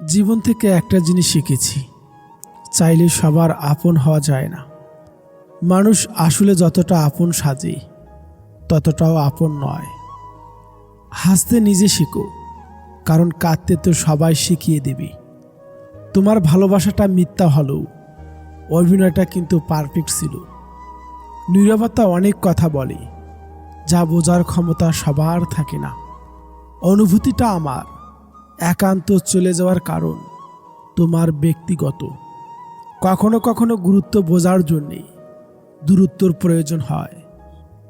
জীবন থেকে একটা জিনিস শিখেছি, চাইলে সবার আপন হওয়া যায় না। মানুষ আসলে যতটা আপন সাজে, ততটাও আপন নয়। হাসতে নিজে শিখো, কারণ কাঁদতে তো সবাই শিখিয়ে দেবে। তোমার ভালোবাসাটা মিথ্যা হলেও, অভিনয়টা কিন্তু পারফেক্ট ছিল। নীরবতা অনেক কথা বলে, যা বোঝার ক্ষমতা সবার থাকে না। অনুভূতিটা আমার একান্ত চলে যাওয়ার কারণ তোমার ব্যক্তিগত। কখনো কখনো গুরুত্ব বোঝার জন্যে দূরত্বর প্রয়োজন হয়।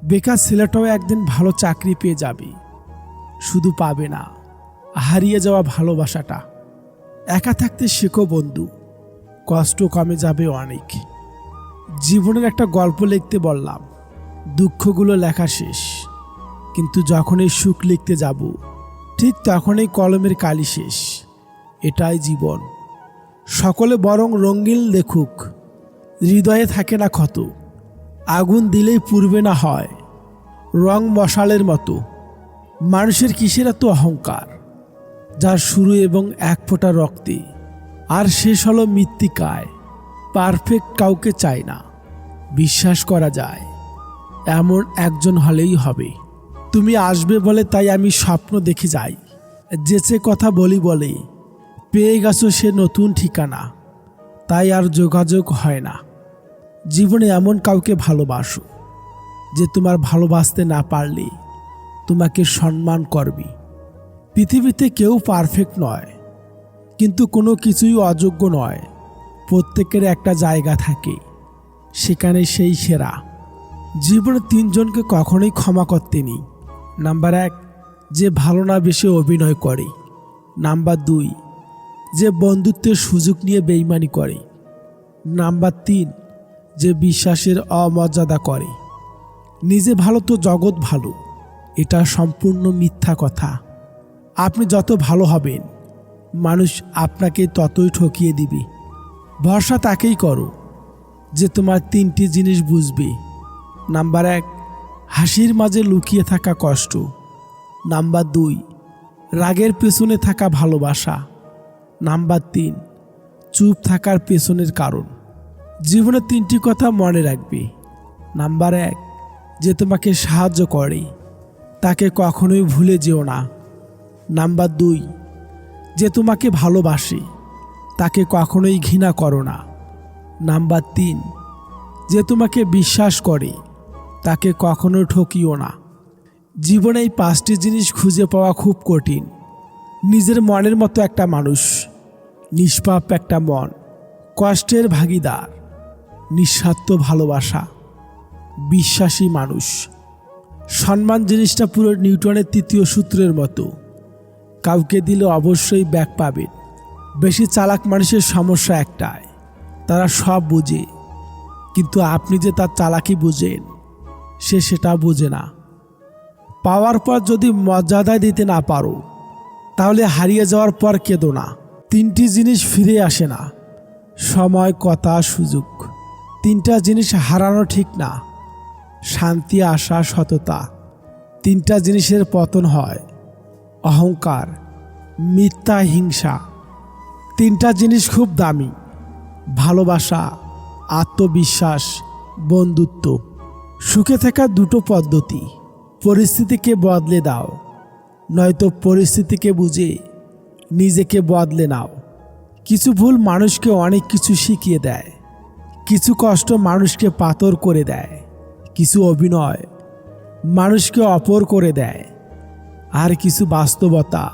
বেকার ছেলেটাও একদিন ভালো চাকরি পেয়ে যাবে। শুধু পাবে না, হারিয়ে যাওয়া ভালোবাসাটা। একা থাকতে শেখো বন্ধু, কষ্ট কমে যাবে অনেক। জীবনের একটা গল্প লিখতে বললাম, দুঃখগুলো লেখা শেষ। কিন্তু যখনই সুখ লিখতে যাব ঠিক তখনই কলমের কালি শেষ। এটাই জীবন। সকলে বরং রঙিন লেখুক। হৃদয়ে থাকে না ক্ষত। আগুন দিলেই পূর্বে না হয়। রং মশালের মতো। মানুষের কিসের এত অহংকার? যার শুরু এবং এক ফোঁটা রক্তে। আর শেষ হলো মৃত্তিকায়। পারফেক্ট কাউকে চায় না। বিশ্বাস করা যায়। এমন একজন হলেই হবে। তুমি আসবে বলে তাই আমি স্বপ্ন দেখে যাই। যেচে কথা বলি বলে, পেয়ে গেছো সে নতুন ঠিকানা। তাই আর যোগাযোগ হয় না। জীবনে এমন কাউকে ভালোবাসো, যে তোমার ভালোবাসতে না পারলে তোমাকে সম্মান করবে। পৃথিবীতে কেউ পারফেক্ট নয়, কিন্তু কোনো কিছুই অযোগ্য নয়। প্রত্যেকের একটা জায়গা থাকে, সেখানে সেই সেরা। জীবনে তিনজনকে কখনোই ক্ষমা করতে নেই। নাম্বার এক, যে ভালো না বেশি অভিনয় করে। নাম্বার দুই, যে বন্ধুত্বের সুযোগ নিয়ে বেইমানি করে। নাম্বার তিন, যে বিশ্বাসের অমর্যাদা করে। নিজে ভালো তো জগৎ ভালো, এটা সম্পূর্ণ মিথ্যা কথা। আপনি যত ভালো হবেন, মানুষ আপনাকে ততই ঠকিয়ে দিবে। ভরসা তাকেই করো, যে তোমার তিনটি জিনিস বুঝবে। নাম্বার এক হাসির মাঝে লুকিয়ে থাকা কষ্ট। নাম্বার দুই, রাগের পেছনে থাকা ভালোবাসা। নাম্বার তিন, চুপ থাকার পেছনের কারণ। জীবনে তিনটি কথা মনে রাখবে। নাম্বার এক, যে তোমাকে সাহায্য করে, তাকে কখনোই ভুলে যেও না। নাম্বার দুই, যে তোমাকে ভালোবাসে, তাকে কখনোই ঘৃণা করো না। নাম্বার তিন, যে তোমাকে বিশ্বাস করে তাকে কখনো ঠকিও না। জীবনে এই পাঁচটি জিনিস খুঁজে পাওয়া খুব কঠিন। নিজের মনের মতো একটা মানুষ, নিষ্পাপ একটা মন, কষ্টের ভাগিদার, নিঃস্বার্থ ভালোবাসা, বিশ্বাসী মানুষ। সম্মান জিনিসটা পুরো নিউটনের তৃতীয় সূত্রের মতো। কাউকে দিলে অবশ্যই ব্যাক পাবেন। বেশি চালাক মানুষের সমস্যা একটাই, তারা সব বুঝে। কিন্তু আপনি যে তার চালাকি বুঝেন সে সেটা বোঝে না। পাওয়ার পর যদি মর্যাদায় দিতে না পারো, তাহলে হারিয়ে যাওয়ার পর কেঁদো না। তিনটি জিনিস ফিরে আসে না। সময়, কথা, সুযোগ। তিনটা জিনিস হারানো ঠিক না। শান্তি, আশা, সততা। তিনটা জিনিসের পতন হয়। অহংকার, মিথ্যা, হিংসা। তিনটা জিনিস খুব দামি। ভালোবাসা, আত্মবিশ্বাস, বন্ধুত্ব। সুখে থাকা দুটো পদ্ধতি। পরিস্থিতিকে বদলে দাও। নয়তো পরিস্থিতিকে বুঝে নিজেকে বদলে নাও। কিছু ভুল মানুষকে অনেক কিছু শিখিয়ে দেয়। কিছু কষ্ট মানুষকে পাথর করে দেয়। কিছু অভিনয় মানুষকে অপর করে দেয়। আর কিছু বাস্তবতা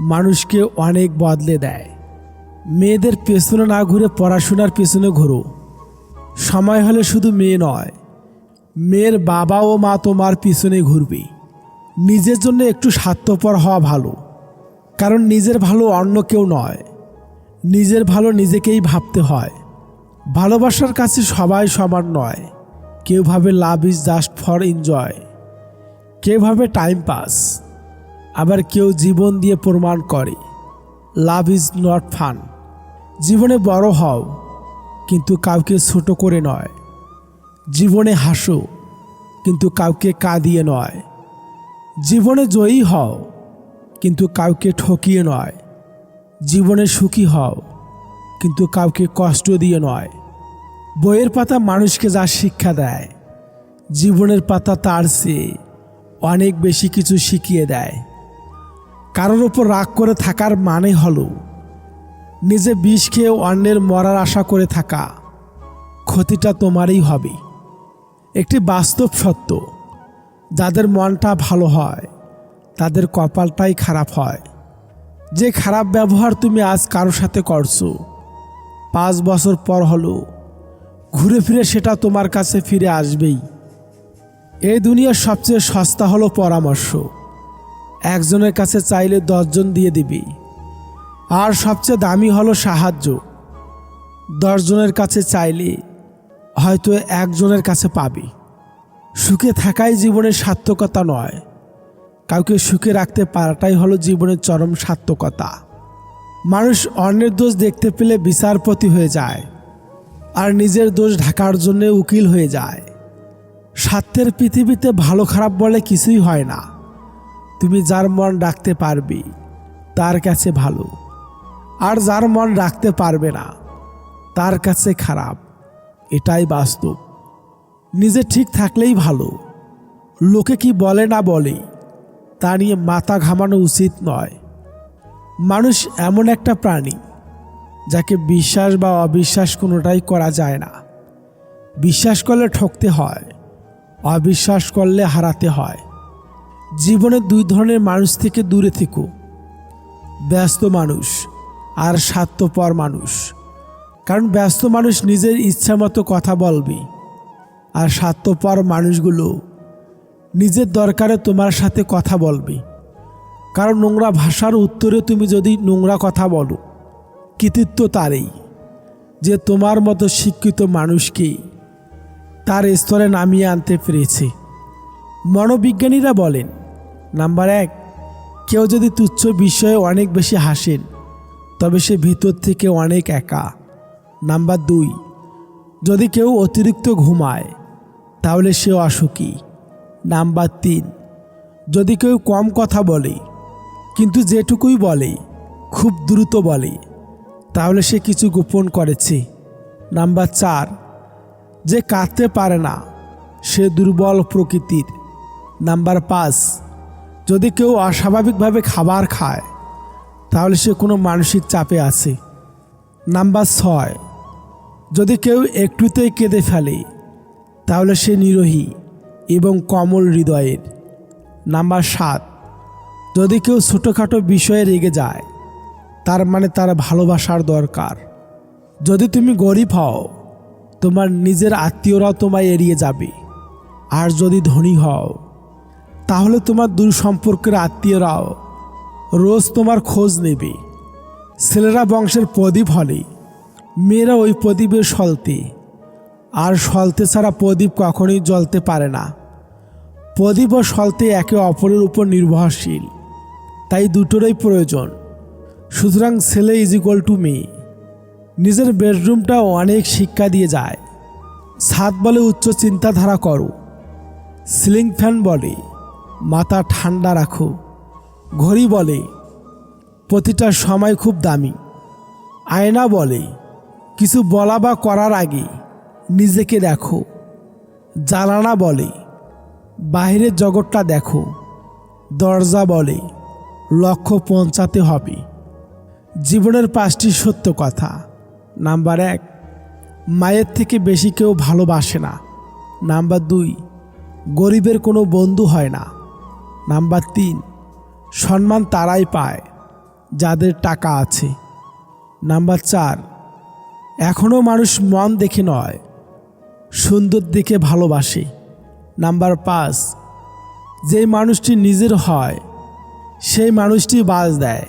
মানুষকে অনেক বদলে দেয়। মেয়েদের পেছনে না ঘুরে পড়াশোনার পেছনে ঘোরো। সময় হলে শুধু মেয়ে নয় মেয়ের বাবা ও মা তোমার পিছনে ঘুরবে। নিজের জন্য একটু স্বার্থপর হওয়া ভালো, কারণ নিজের ভালো অন্য কেউ নয়। নিজের ভালো নিজেকেই ভাবতে হয়। ভালোবাসার কাছে সবাই সমান নয়। কেউ ভাবে love is just for enjoy কেউ ভাবে টাইম পাস আবার কেউ জীবন দিয়ে প্রমাণ করে। লাভ ইজ নট ফান জীবনে বড় হও, কিন্তু কাউকে ছোট করে নয়। জীবনে হাসো, কিন্তু কাউকে কাঁদিয়ে নয়। জীবনে জয়ী হও, কিন্তু কাউকে ঠকিয়ে নয়। জীবনে সুখী হও, কিন্তু কাউকে কষ্ট দিয়ে নয়। বইয়ের পাতা মানুষকে যা শিক্ষা দেয়, জীবনের পাতা তার চেয়ে অনেক বেশি কিছু শিখিয়ে দেয়। কারোর ওপর রাগ করে থাকার মানে হলো, নিজে বিষ খেয়ে অন্যের মরার আশা করে থাকা। ক্ষতিটা তোমারই হবে। একটি বাস্তব সত্য। যাদের মনটা ভালো হয়, তাদের কপালটাই খারাপ হয়। যে খারাপ ব্যবহার তুমি আজ কারোর সাথে করছ, পাঁচ বছর পর হলো, ঘুরে ফিরে সেটা তোমার কাছে ফিরে আসবেই। এই দুনিয়ার সবচেয়ে সস্তা হলো পরামর্শ। একজনের কাছে চাইলে দশজন দিয়ে দিবি। আর সবচেয়ে দামি হলো সাহায্য। দশজনের কাছে চাইলে হয়তো একজনের কাছে পাবি। সুখে থাকাই জীবনের সার্থকতা নয়। কাউকে সুখে রাখতে পারাটাই হলো জীবনের চরম সার্থকতা। মানুষ অন্যের দোষ দেখতে পেলে বিচারপতি হয়ে যায়, আর নিজের দোষ ঢাকার জন্য উকিল হয়ে যায়। স্বার্থের পৃথিবীতে ভালো খারাপ বলে কিছুই হয় না। তুমি যার মন রাখতে পারবি, তার কাছে ভালো। আর যার মন রাখতে পারবে না, তার কাছে খারাপ। এটাই বাস্তব। নিজে ঠিক থাকলেই ভালো। লোকে কি বলে না বলে, তা নিয়ে মাথা ঘামানো উচিত নয়। মানুষ এমন একটা প্রাণী, যাকে বিশ্বাস বা অবিশ্বাস কোনোটাই করা যায় না। বিশ্বাস করলে ঠকতে হয়, অবিশ্বাস করলে হারাতে হয়। জীবনে দুই ধরনের মানুষ থেকে দূরে থেকো। ব্যস্ত মানুষ আর স্বার্থপর মানুষ। কারণ ব্যস্ত মানুষ নিজের ইচ্ছা মতো কথা বলবে। আর স্বার্থপর মানুষগুলো নিজের দরকারে তোমার সাথে কথা বলবে। কারণ নোংরা ভাষার উত্তরে তুমি যদি নোংরা কথা বলো, কৃতিত্ব তারই। যে তোমার মতো শিক্ষিত মানুষকে তার স্তরে নামিয়ে আনতে পেরেছে। মনোবিজ্ঞানীরা বলেন, নাম্বার এক, কেউ যদি তুচ্ছ বিষয়ে অনেক বেশি হাসেন, তবে সে ভিতর থেকে অনেক একা। নাম্বার দুই, যদি কেউ অতিরিক্ত ঘুমায়, তাহলে সে অসুখী নাম্বার তিন, যদি কেউ কম কথা বলে, কিন্তু যেটুকুই বলে, খুব দ্রুত বলে, তাহলে সে কিছু গোপন করেছে। নাম্বার চার, যে কাঁদতে পারে না, সে দুর্বল প্রকৃতির। নাম্বার পাঁচ, যদি কেউ অস্বাভাবিকভাবে খাবার খায়, তাহলে সে কোনো মানসিক চাপে আছে। নাম্বার ছয় যদি কেউ একটুতেই কেঁদে ফেলে, তাহলে সে নিরোহী এবং কমল হৃদয়ের। নাম্বার সাত, যদি কেউ ছোটোখাটো বিষয়ে রেগে যায়, তার মানে তার ভালোবাসার দরকার। যদি তুমি গরিব হও, তোমার নিজের আত্মীয়রাও তোমায় এড়িয়ে যাবে। আর যদি ধনী হও, তাহলে তোমার দূর সম্পর্কের আত্মীয়রাও রোজ তোমার খোঁজ নেবে। ছেলেরা বংশের প্রদীপ হলে মেয়েরা ওই প্রদীপের সলতে। আর সলতে ছাড়া প্রদীপ কখনোই জ্বলতে পারে না। প্রদীপ ও সলতে একে অপরের উপর নির্ভরশীল। তাই দুটোরই প্রয়োজন। সুতরাং ছেলে ইজ ইকুয়াল টু মেয়ে। নিজের বেডরুমটাও অনেক শিক্ষা দিয়ে যায়। ছাদ বলে উচ্চ চিন্তাধারা করো। সিলিং ফ্যান বলে, মাথা ঠান্ডা রাখো। ঘড়ি বলে, প্রতিটা সময় খুব দামি। আয়না বলে কিছু বলা বা করার আগে নিজেকে দেখো। জানানা বলে বাইরের জগৎটা দেখো। দরজা বলে, লক্ষ্য পৌঁছাতে হবে। জীবনের পাঁচটি সত্য কথা। নাম্বার এক, মায়ের থেকে বেশি কেউ ভালোবাসে না। নাম্বার দুই, গরিবের কোনো বন্ধু হয় না। নাম্বার তিন, সম্মান তারাই পায়, যাদের টাকা আছে। নাম্বার চার এখনও মানুষ মন দেখে নয়, সুন্দর দেখে ভালোবাসে। নাম্বার পাঁচ, যেই মানুষটি নিজের হয়, সেই মানুষটি বাজ দেয়।